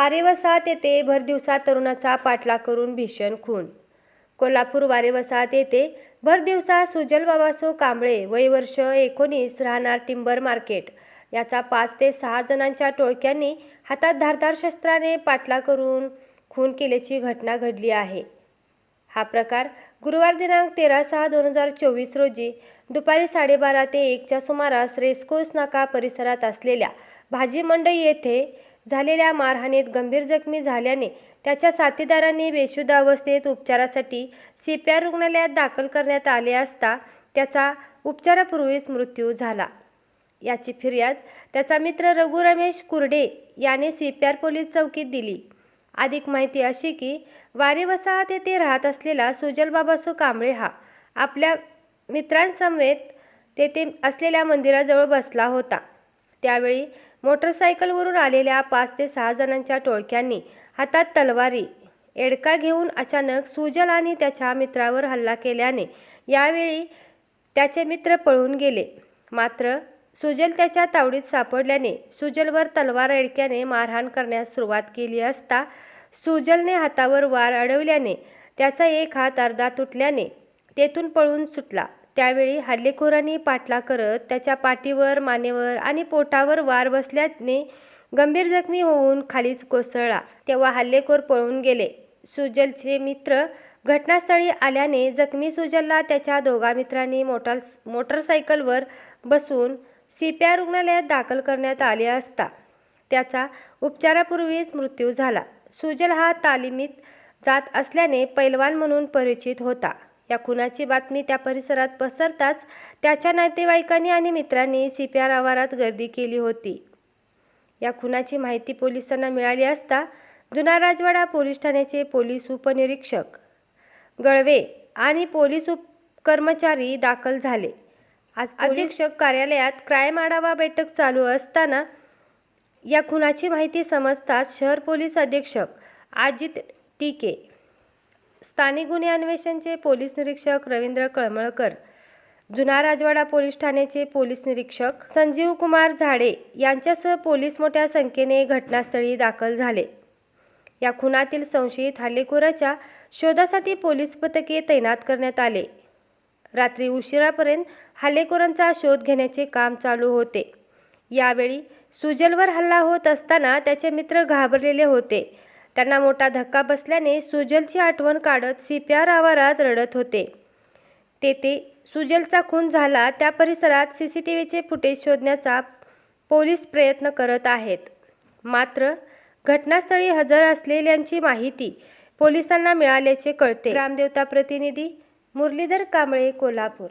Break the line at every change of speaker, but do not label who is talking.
वारेवसाहत येथे भरदिवसा तरुणाचा पाठलाग करून भीषण खून. कोल्हापूर वारेवसाहत येथे भरदिवसा सुजल बाबासो कांबळे वय वर्ष एकोणीस राहणार टिंबर मार्केट. याचा पाच ते सहा जणांच्या टोळक्यांनी हातात धारदार शस्त्राने पाठलाग करून खून केल्याची घटना घडली आहे. हा प्रकार गुरुवार दिनांक तेरा सहा दोन हजार चोवीस रोजी दुपारी साडेबारा ते एकच्या सुमारास रेस्कोस नाका परिसरात असलेल्या भाजी मंडई येथे झालेल्या मारहाणीत गंभीर जखमी झाल्याने त्याच्या साथीदारांनी बेशुद्ध अवस्थेत उपचारासाठी सी पी आर रुग्णालयात दाखल करण्यात आले असता त्याचा उपचारापूर्वीच मृत्यू झाला. याची फिर्याद त्याचा मित्र रघु रमेश कुर्डे याने सी पी आर पोलीस चौकीत दिली. अधिक माहिती अशी की वारी वसाहत येथे राहत असलेला सुजल बाबासो कांबळे हा आपल्या मित्रांसमवेत तेथे असलेल्या मंदिराजवळ बसला होता. त्यावेळी मोटरसायकलवरून आलेल्या पाच ते सहा जणांच्या टोळक्यांनी हातात तलवारी एडका घेऊन अचानक सुजल आणि त्याच्या मित्रावर हल्ला केल्याने यावेळी त्याचे मित्र पळून गेले. मात्र सुजल त्याच्या तावडीत सापडल्याने सुजलवर तलवार एडक्याने मारहाण करण्यास सुरुवात केली असता सुजलने हातावर वार अडवल्याने त्याचा एक हात अर्धा तुटल्याने तेथून पळून सुटला. त्यावेळी हल्लेखोरांनी पाठला करत त्याच्या पाठीवर मानेवर आणि पोटावर वार बसल्याने गंभीर जखमी होऊन खालीच कोसळला. तेव्हा हल्लेखोर पळून गेले. सुजलचे मित्र घटनास्थळी आल्याने जखमी सुजलला त्याच्या दोघा मित्रांनी मोटार मोटरसायकलवर बसून सी पी आर रुग्णालयात दाखल करण्यात आले असता त्याचा उपचारापूर्वीच मृत्यू झाला. सुजल हा तालिमीत जात असल्याने पैलवान म्हणून परिचित होता. या खुनाची बातमी त्या परिसरात पसरताच त्याच्या नातेवाईकांनी आणि मित्रांनी सी पी आर आवारात गर्दी केली होती. या खुनाची माहिती पोलिसांना मिळाली असता जुना राजवाडा पोलीस ठाण्याचे पोलीस उपनिरीक्षक गळवे आणि पोलीस उप कर्मचारी दाखल झाले. आज अधीक्षक कार्यालयात क्राईम आढावा बैठक चालू असताना या खुनाची माहिती समजताच शहर पोलीस अधीक्षक अजित टीके स्थानिक गुन्हे अन्वेषणचे पोलीस निरीक्षक रवींद्र कळमळकर जुना राजवाडा पोलीस ठाण्याचे पोलीस निरीक्षक संजीव कुमार झाडे यांच्यासह पोलीस मोठ्या संख्येने घटनास्थळी दाखल झाले. या खुनातील संशयित हल्लेखोराच्या शोधासाठी पोलीस पथके तैनात करण्यात आले. रात्री उशिरापर्यंत हल्लेखोरांचा शोध घेण्याचे काम चालू होते. यावेळी सुजलवर हल्ला होत असताना त्याचे मित्र घाबरलेले होते. त्यांना मोठा धक्का बसल्याने सुजलची आठवण काढत सी पी आर आवारात रडत होते. तेथे सुजलचा खून झाला त्या परिसरात सी सी टी व्हीचे फुटेज शोधण्याचा पोलीस प्रयत्न करत आहेत. मात्र घटनास्थळी हजर असलेल्यांची माहिती पोलिसांना मिळाल्याचे कळते. ग्रामदेवता प्रतिनिधी मुरलीधर कांबळे कोल्हापूर.